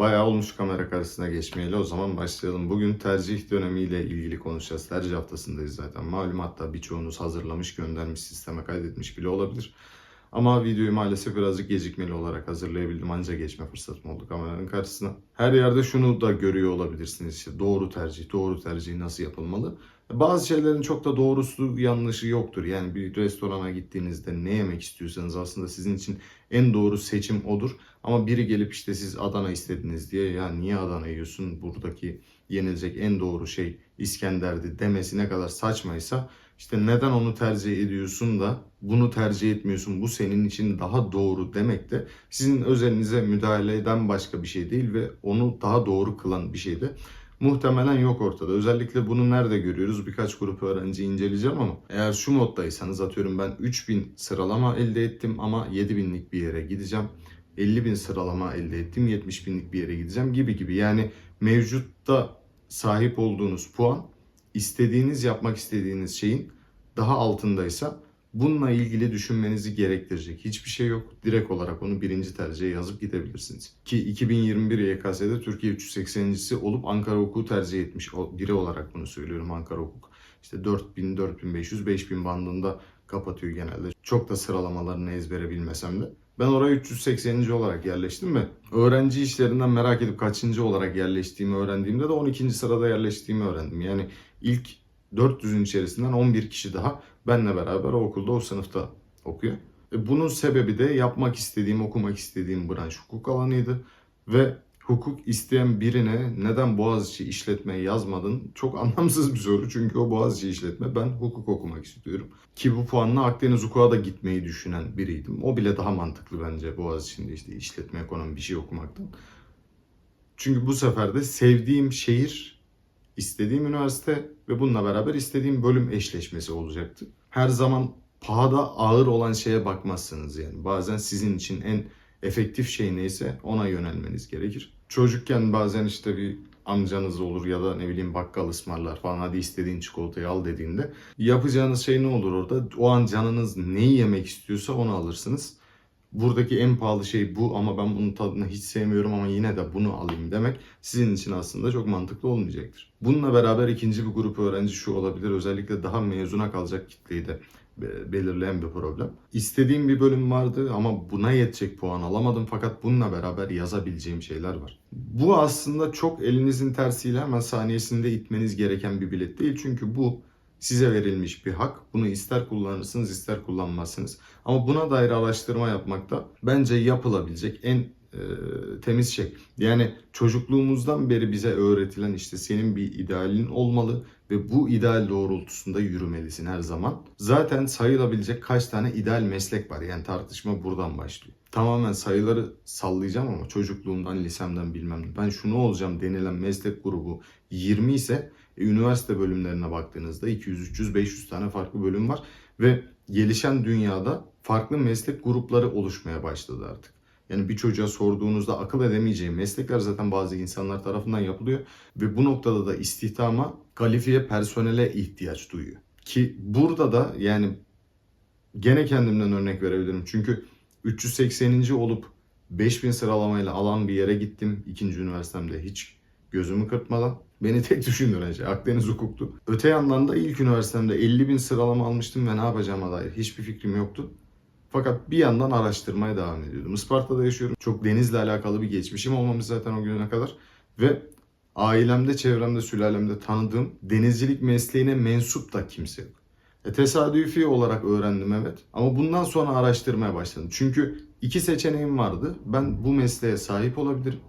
Bayağı olmuş kamera karşısına geçmeyeli o zaman başlayalım. Bugün tercih dönemiyle ilgili konuşacağız. Tercih haftasındayız zaten. Malum hatta birçoğunuz hazırlamış, göndermiş, sisteme kaydetmiş bile olabilir. Ama videoyu maalesef birazcık gecikmeli olarak hazırlayabildim. Anca geçme fırsatım oldu kameranın karşısına. Her yerde şunu da görüyor olabilirsiniz. İşte doğru tercih, doğru tercih nasıl yapılmalı? Bazı şeylerin çok da doğrusu yanlışı yoktur. Yani bir restorana gittiğinizde ne yemek istiyorsanız aslında sizin için en doğru seçim odur. Ama biri gelip işte siz Adana istediniz diye ya niye Adana yiyorsun buradaki yenilecek en doğru şey İskender'di demesi ne kadar saçmaysa işte neden onu tercih ediyorsun da bunu tercih etmiyorsun bu senin için daha doğru demek de sizin özelinize müdahaleden başka bir şey değil ve onu daha doğru kılan bir şey de muhtemelen yok ortada. Özellikle bunu nerede görüyoruz? Birkaç grup öğrenci inceleyeceğim ama eğer şu moddaysanız atıyorum ben 3000 sıralama elde ettim ama 7000'lik bir yere gideceğim. 50 bin sıralama elde ettim 70 binlik bir yere gideceğim gibi gibi. Yani mevcutta sahip olduğunuz puan istediğiniz yapmak istediğiniz şeyin daha altındaysa bununla ilgili düşünmenizi gerektirecek hiçbir şey yok. Direkt olarak onu birinci tercihe yazıp gidebilirsiniz. Ki 2021 YKS'de Türkiye 380.si olup Ankara Hukuk'u tercih etmiş biri olarak bunu söylüyorum Ankara Hukuk. İşte 4000, 4500, 5000 bandında kapatıyor genelde. Çok da sıralamalarını ezbere bilmesem de. Ben oraya 380. olarak yerleştim ve öğrenci işlerinden merak edip kaçıncı olarak yerleştiğimi öğrendiğimde de 12. sırada yerleştiğimi öğrendim. Yani ilk 400'ün içerisinden 11 kişi daha benle beraber o okulda o sınıfta okuyor. E bunun sebebi de yapmak istediğim, okumak istediğim branş hukuk alanıydı ve hukuk isteyen birine neden Boğaziçi işletme yazmadın? Çok anlamsız bir soru çünkü o Boğaziçi işletme ben hukuk okumak istiyorum. Ki bu puanla Akdeniz Hukuk'a da gitmeyi düşünen biriydim. O bile daha mantıklı bence Boğaziçi'nde işte işletme, ekonomi bir şey okumaktan. Çünkü bu sefer de sevdiğim şehir, istediğim üniversite ve bununla beraber istediğim bölüm eşleşmesi olacaktı. Her zaman pahada ağır olan şeye bakmazsınız yani. Bazen sizin için en efektif şey neyse ona yönelmeniz gerekir. Çocukken bazen işte bir amcanız olur ya da ne bileyim bakkal ısmarlar falan hadi istediğin çikolatayı al dediğinde yapacağınız şey ne olur orada? O an canınız neyi yemek istiyorsa onu alırsınız. Buradaki en pahalı şey bu ama ben bunun tadını hiç sevmiyorum ama yine de bunu alayım demek sizin için aslında çok mantıklı olmayacaktır. Bununla beraber ikinci bir grup öğrenci şu olabilir özellikle daha mezuna kalacak kitleyi de belirleyen bir problem. İstediğim bir bölüm vardı ama buna yetecek puan alamadım fakat bununla beraber yazabileceğim şeyler var. Bu aslında çok elinizin tersiyle hemen saniyesinde itmeniz gereken bir bilet değil çünkü bu size verilmiş bir hak. Bunu ister kullanırsınız ister kullanmazsınız. Ama buna dair araştırma yapmak da bence yapılabilecek en e, temiz şey. Yani çocukluğumuzdan beri bize öğretilen işte senin bir idealin olmalı ve bu ideal doğrultusunda yürümelisin her zaman. Zaten sayılabilecek kaç tane ideal meslek var. Yani tartışma buradan başlıyor. Tamamen sayıları sallayacağım ama çocukluğumdan, lisemden bilmem. Ben şunu olacağım denilen meslek grubu 20 ise e, üniversite bölümlerine baktığınızda 200, 300, 500 tane farklı bölüm var ve gelişen dünyada farklı meslek grupları oluşmaya başladı artık. Yani bir çocuğa sorduğunuzda akıl edemeyeceği meslekler zaten bazı insanlar tarafından yapılıyor ve bu noktada da istihdama kalifiye personele ihtiyaç duyuyor. Ki burada da yani gene kendimden örnek verebilirim. Çünkü 380. olup 5000 sıralamayla alan bir yere gittim ikinci üniversitemde hiç gözümü kırpmadan. Beni tek düşündüren şey Akdeniz hukuktu. Öte yandan da ilk üniversitemde 50 bin sıralama almıştım ve ne yapacağıma dair hiçbir fikrim yoktu. Fakat bir yandan araştırmaya devam ediyordum. Isparta'da yaşıyorum. Çok denizle alakalı bir geçmişim olmamış zaten o güne kadar. Ve ailemde, çevremde, sülalemde tanıdığım denizcilik mesleğine mensup da kimse yok. E, tesadüfi olarak öğrendim evet. Ama bundan sonra araştırmaya başladım. Çünkü iki seçeneğim vardı. Ben bu mesleğe sahip olabilirim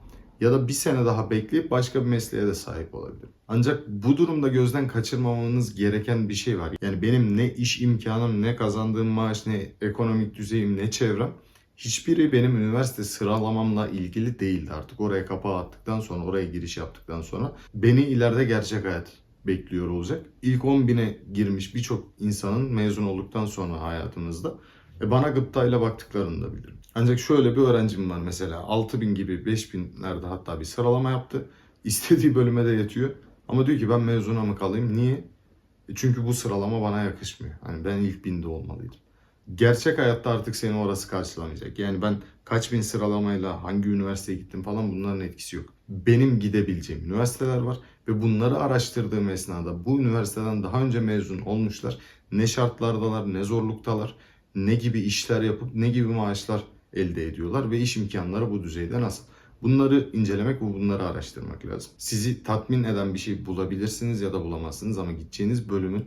ya da bir sene daha bekleyip başka bir mesleğe de sahip olabilirim. Ancak bu durumda gözden kaçırmamanız gereken bir şey var. Yani benim ne iş imkanım, ne kazandığım maaş, ne ekonomik düzeyim, ne çevrem hiçbiri benim üniversite sıralamamla ilgili değildi artık. Oraya kapağı attıktan sonra, oraya giriş yaptıktan sonra beni ileride gerçek hayat bekliyor olacak. İlk 10 bine girmiş birçok insanın mezun olduktan sonra hayatınızda e bana gıptayla baktıklarını da bilirim. Ancak şöyle bir öğrencim var mesela 6000 gibi 5000'lerde hatta bir sıralama yaptı. İstediği bölüme de yetiyor. Ama diyor ki ben mezuna mı kalayım? Niye? E çünkü bu sıralama bana yakışmıyor. Hani ben ilk binde olmalıydım. gerçek hayatta artık seni orası karşılamayacak. Yani ben kaç bin sıralamayla hangi üniversiteye gittim falan bunların etkisi yok. Benim gidebileceğim üniversiteler var ve bunları araştırdığım esnada bu üniversiteden daha önce mezun olmuşlar. Ne şartlardalar, ne zorluktalar, ne gibi işler yapıp ne gibi maaşlar elde ediyorlar ve iş imkanları bu düzeyde nasıl? Bunları incelemek ve bunları araştırmak lazım. Sizi tatmin eden bir şey bulabilirsiniz ya da bulamazsınız ama gideceğiniz bölümün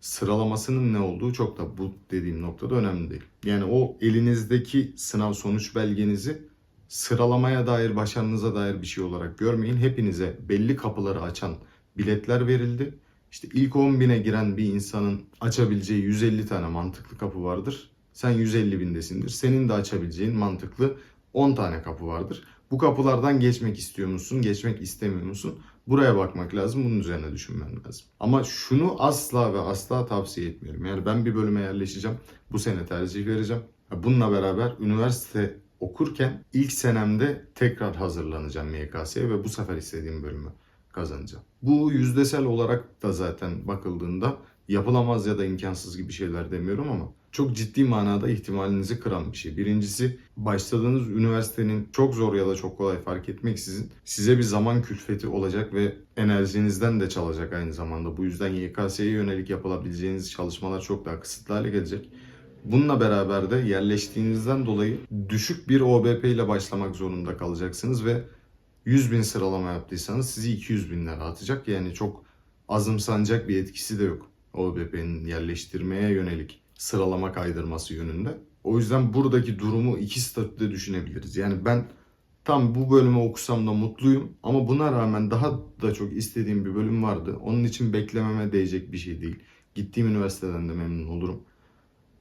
sıralamasının ne olduğu çok da bu dediğim noktada önemli değil. Yani o elinizdeki sınav sonuç belgenizi sıralamaya dair, başarınıza dair bir şey olarak görmeyin. Hepinize belli kapıları açan biletler verildi. İşte ilk 10 bine giren bir insanın açabileceği 150 tane mantıklı kapı vardır. Sen 150 bindesindir. Senin de açabileceğin mantıklı 10 tane kapı vardır. Bu kapılardan geçmek istiyor musun, geçmek istemiyor musun? Buraya bakmak lazım, bunun üzerine düşünmen lazım. Ama şunu asla ve asla tavsiye etmiyorum. Yani ben bir bölüme yerleşeceğim, bu sene tercih vereceğim. Bununla beraber üniversite okurken ilk senemde tekrar hazırlanacağım MYKS'ye ve bu sefer istediğim bölümü kazanacağım. Bu yüzdesel olarak da zaten bakıldığında yapılamaz ya da imkansız gibi şeyler demiyorum ama çok ciddi manada ihtimalinizi kıran bir şey. Birincisi başladığınız üniversitenin çok zor ya da çok kolay fark etmeksizin size bir zaman külfeti olacak ve enerjinizden de çalacak aynı zamanda. Bu yüzden YKS'ye yönelik yapılabileceğiniz çalışmalar çok daha kısıtlı hale gelecek. Bununla beraber de yerleştiğinizden dolayı düşük bir OBP ile başlamak zorunda kalacaksınız ve 100 bin sıralama yaptıysanız sizi 200 binlere atacak. Yani çok azımsanacak bir etkisi de yok OBP'nin yerleştirmeye yönelik sıralama kaydırması yönünde. O yüzden buradaki durumu iki statüde düşünebiliriz. Yani ben tam bu bölümü okusam da mutluyum ama buna rağmen daha da çok istediğim bir bölüm vardı. Onun için beklememe değecek bir şey değil. Gittiğim üniversiteden de memnun olurum.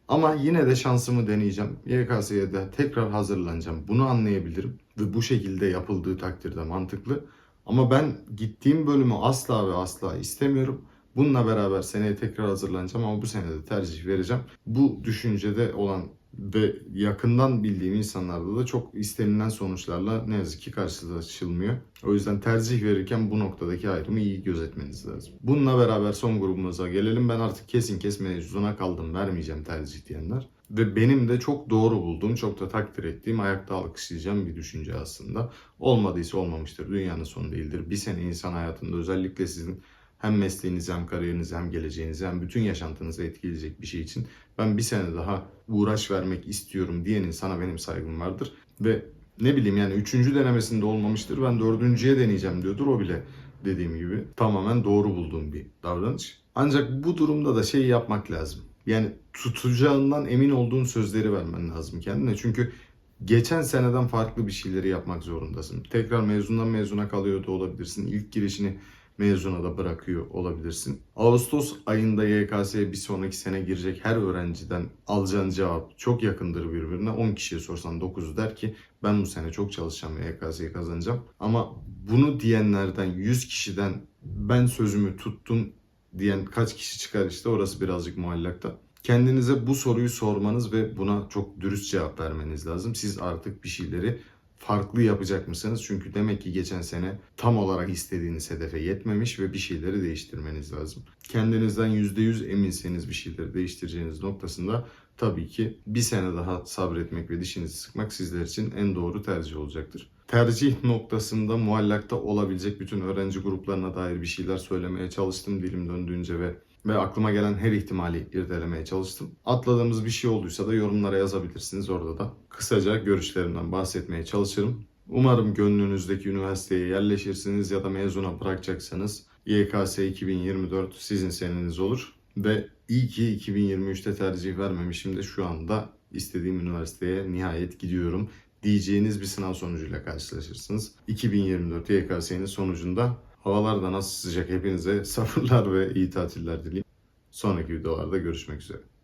Ama yine de şansımı deneyeceğim. YKS'ye de tekrar hazırlanacağım. Bunu anlayabilirim ve bu şekilde yapıldığı takdirde mantıklı. Ama ben gittiğim bölümü asla ve asla istemiyorum. Bununla beraber seneye tekrar hazırlanacağım ama bu sene de tercih vereceğim. Bu düşüncede olan ve yakından bildiğim insanlarda da çok istenilen sonuçlarla ne yazık ki karşılaşılmıyor. O yüzden tercih verirken bu noktadaki ayrımı iyi gözetmeniz lazım. Bununla beraber son grubumuza gelelim. Ben artık kesin kes mevzuna kaldım vermeyeceğim tercih diyenler. Ve benim de çok doğru bulduğum, çok da takdir ettiğim, ayakta alkışlayacağım bir düşünce aslında. Olmadıysa olmamıştır. Dünyanın sonu değildir. Bir sene insan hayatında özellikle sizin hem mesleğinizi hem kariyerinizi hem geleceğinizi hem bütün yaşantınızı etkileyecek bir şey için ben bir sene daha uğraş vermek istiyorum diyen insana benim saygım vardır. Ve ne bileyim yani üçüncü denemesinde olmamıştır ben dördüncüye deneyeceğim diyordur o bile dediğim gibi tamamen doğru bulduğum bir davranış. Ancak bu durumda da şey yapmak lazım. Yani tutacağından emin olduğun sözleri vermen lazım kendine. Çünkü geçen seneden farklı bir şeyleri yapmak zorundasın. Tekrar mezundan mezuna kalıyor da olabilirsin. İlk girişini mezuna da bırakıyor olabilirsin. Ağustos ayında YKS'ye bir sonraki sene girecek her öğrenciden alacağın cevap çok yakındır birbirine. 10 kişiye sorsan 9'u der ki ben bu sene çok çalışacağım ve YKS'yi kazanacağım. Ama bunu diyenlerden 100 kişiden ben sözümü tuttum diyen kaç kişi çıkar işte orası birazcık muallakta. Kendinize bu soruyu sormanız ve buna çok dürüst cevap vermeniz lazım. Siz artık bir şeyleri farklı yapacak mısınız? Çünkü demek ki geçen sene tam olarak istediğiniz hedefe yetmemiş ve bir şeyleri değiştirmeniz lazım. Kendinizden %100 eminseniz bir şeyleri değiştireceğiniz noktasında tabii ki bir sene daha sabretmek ve dişinizi sıkmak sizler için en doğru tercih olacaktır. Tercih noktasında muallakta olabilecek bütün öğrenci gruplarına dair bir şeyler söylemeye çalıştım dilim döndüğünce ve ve aklıma gelen her ihtimali irdelemeye çalıştım. Atladığımız bir şey olduysa da yorumlara yazabilirsiniz orada da. Kısaca görüşlerimden bahsetmeye çalışırım. Umarım gönlünüzdeki üniversiteye yerleşirsiniz ya da mezuna bırakacaksanız YKS 2024 sizin seneniz olur. Ve iyi ki 2023'te tercih vermemişim de şu anda istediğim üniversiteye nihayet gidiyorum diyeceğiniz bir sınav sonucuyla karşılaşırsınız. 2024 YKS'nin sonucunda havalar da nasıl sıcak hepinize sabırlar ve iyi tatiller dileyim. Sonraki videolarda görüşmek üzere.